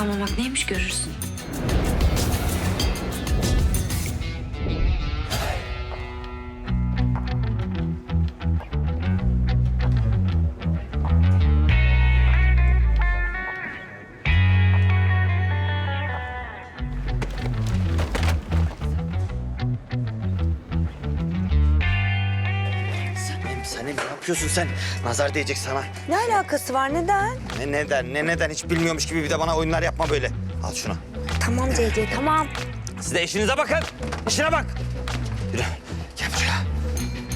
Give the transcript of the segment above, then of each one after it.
Kıskanmamak neymiş görürsün. Sanem, ne yapıyorsun sen? Nazar değecek sana. Ne alakası var neden? Ne neden, ne neden hiç bilmiyormuş gibi bir de bana oyunlar yapma böyle. Al şunu. Tamam CC tamam. Siz de işinize bakın. İşine bak. Yürü. Gel buraya.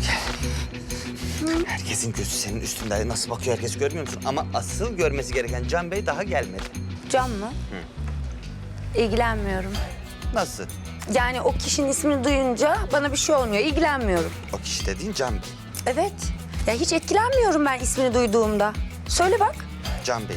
Gel. Herkesin gözü senin üstünde. Nasıl bakıyor herkes görmüyor musun? Ama asıl görmesi gereken Can Bey daha gelmedi. Can mı? İlgilenmiyorum. Nasıl? Yani o kişinin ismini duyunca bana bir şey olmuyor. İlgilenmiyorum. O kişi dediğin Can Bey. Evet. Ya hiç etkilenmiyorum ben ismini duyduğumda. Söyle bak. Can Bey.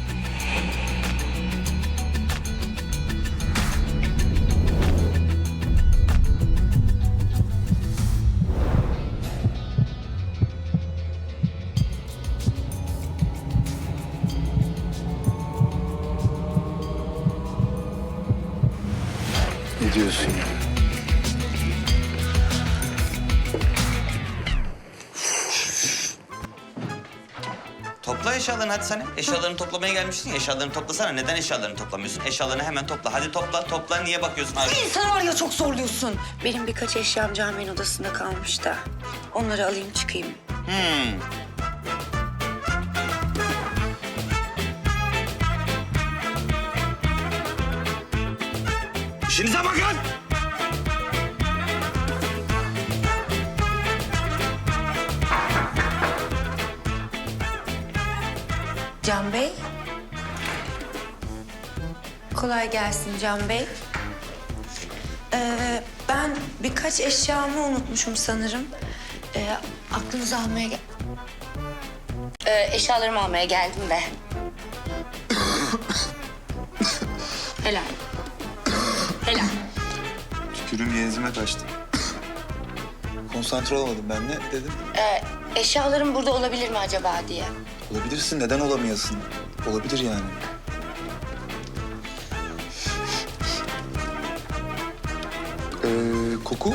Ne diyorsun ya? Topla eşyalarını hadi Sanem. Eşyalarını toplamaya gelmişsin ya. Eşyalarını toplasana. Neden eşyalarını toplamıyorsun? Eşyalarını hemen topla. Hadi topla, topla. Niye bakıyorsun abi? Sen var ya çok zorluyorsun. Benim birkaç eşyam Cami'nin odasında kalmış da. Onları alayım çıkayım. Hmm. İşinize bakın! Can Bey. Kolay gelsin Can Bey. Ee, ben birkaç eşyamı unutmuşum sanırım. Ee, aklınızı almaya gel... Ee, eşyalarımı almaya geldim de. Helal. Helal. Tükürüğüm genzime kaçtı. Konsantre olamadım ben ne dedim. Ee, eşyalarım burada olabilir mi acaba diye. Olabilirsin neden olamayasın? Olabilir yani. Ee, koku?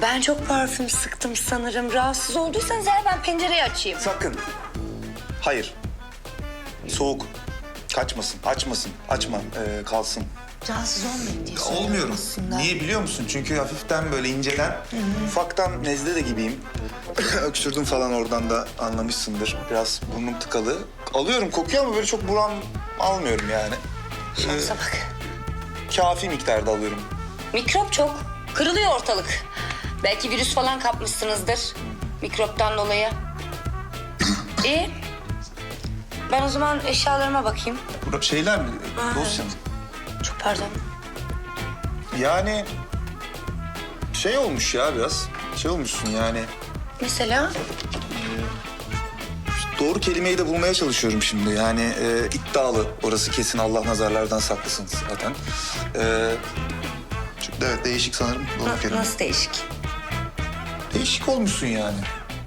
Ben çok parfüm sıktım sanırım. Rahatsız olduysanız eğer ben pencereyi açayım. Sakın. Hayır. Soğuk. Kaçmasın, açmasın, açma, ee, kalsın. Rahatsız olmayın diye söylüyorum Olmuyorum. aslında. Niye biliyor musun? Çünkü hafiften böyle inceden, ufaktan nezle de gibiyim. Öksürdüm falan oradan da anlamışsındır. Biraz burnum tıkalı. Alıyorum kokuyor ama böyle çok buram almıyorum yani. Şansa bak. Kafi miktarda alıyorum. Mikrop çok. Kırılıyor ortalık. Belki virüs falan kapmışsınızdır. Mikroptan dolayı. İyi. Ben o zaman eşyalarıma bakayım. Burada şeyler mi? Aa. Dosya mı? Çok pardon. Yani şey olmuş ya biraz. Şey olmuşsun yani. Mesela Doğru kelimeyi de bulmaya çalışıyorum şimdi. Yani e, iddialı. Orası kesin Allah nazarlardan saklasın zaten. E, çünkü evet değişik sanırım. Doğru na- kelime. nasıl değişik? Değişik olmuşsun yani.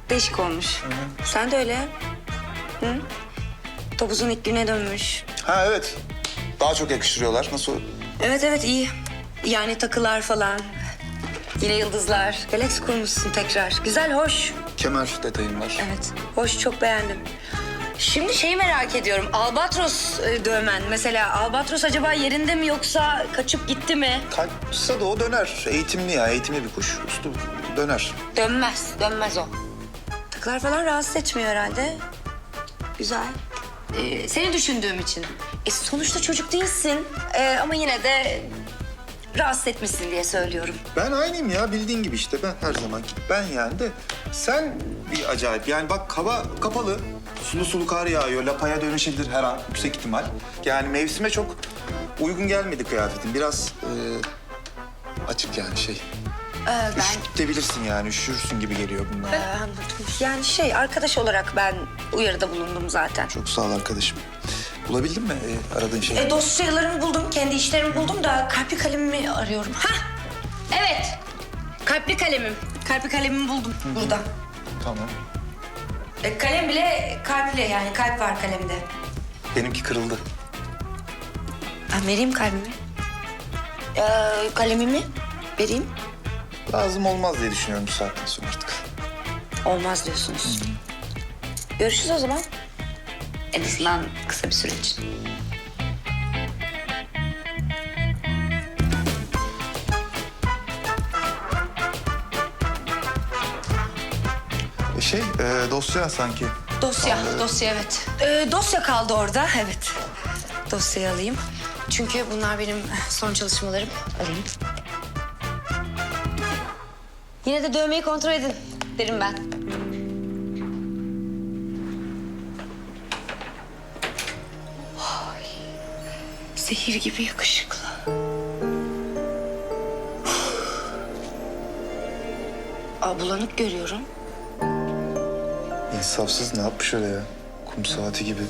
Değişik olmuş. Sen de öyle. Hı? Topuzun ilk güne dönmüş. Ha evet. Daha çok yakıştırıyorlar. Nasıl? Evet evet iyi. Yani takılar falan. Yine yıldızlar. Galaksi kurmuşsun tekrar. Güzel, hoş. Kemer detayım var. Evet, hoş çok beğendim. Şimdi şeyi merak ediyorum. Albatros e, dövmen. Mesela Albatros acaba yerinde mi yoksa kaçıp gitti mi? Kaçsa da o döner. Eğitimli ya. Eğitimli bir kuş. Ustu döner. Dönmez, dönmez o. Takılar falan rahatsız etmiyor herhalde. Güzel. Ee, seni düşündüğüm için. E, sonuçta çocuk değilsin. Ee, ama yine de rahatsız etmesin diye söylüyorum. Ben aynıyım ya bildiğin gibi işte ben her zaman ben yani de sen bir acayip yani bak hava kapalı sulu sulu kar yağıyor. Lapaya dönüşebilir her an yüksek ihtimal. Yani mevsime çok uygun gelmedi kıyafetin. Biraz e, açık yani şey. Ee, ben Üşütebilirsin yani. Üşürsün gibi geliyor bunlar. Ee, anladım. Yani şey arkadaş olarak ben uyarıda bulundum zaten. Çok sağ ol arkadaşım. Bulabildin mi e, aradığın şeyi? E, dosyalarımı buldum, kendi işlerimi buldum da kalpli kalemimi arıyorum. Hah! Evet. Kalpli kalemim. Kalpli kalemimi buldum burada. Tamam. E, kalem bile kalpli yani kalp var kalemde. Benimki kırıldı. Ben vereyim kalbimi. Ee, kalemimi vereyim. Lazım olmaz diye düşünüyorum bu saatten sonra artık. Olmaz diyorsunuz. Görüşürüz o zaman. En azından kısa bir süre için. E, şey e, dosya sanki. Dosya, dosya evet. Ee, dosya kaldı orada, evet. Dosyayı alayım. Çünkü bunlar benim son çalışmalarım. Alayım. Yine de dövmeyi kontrol edin derim ben. Ay, zehir gibi yakışıklı. Aa, bulanık görüyorum. İnsafsız ne yapmış öyle ya? Kum saati gibi.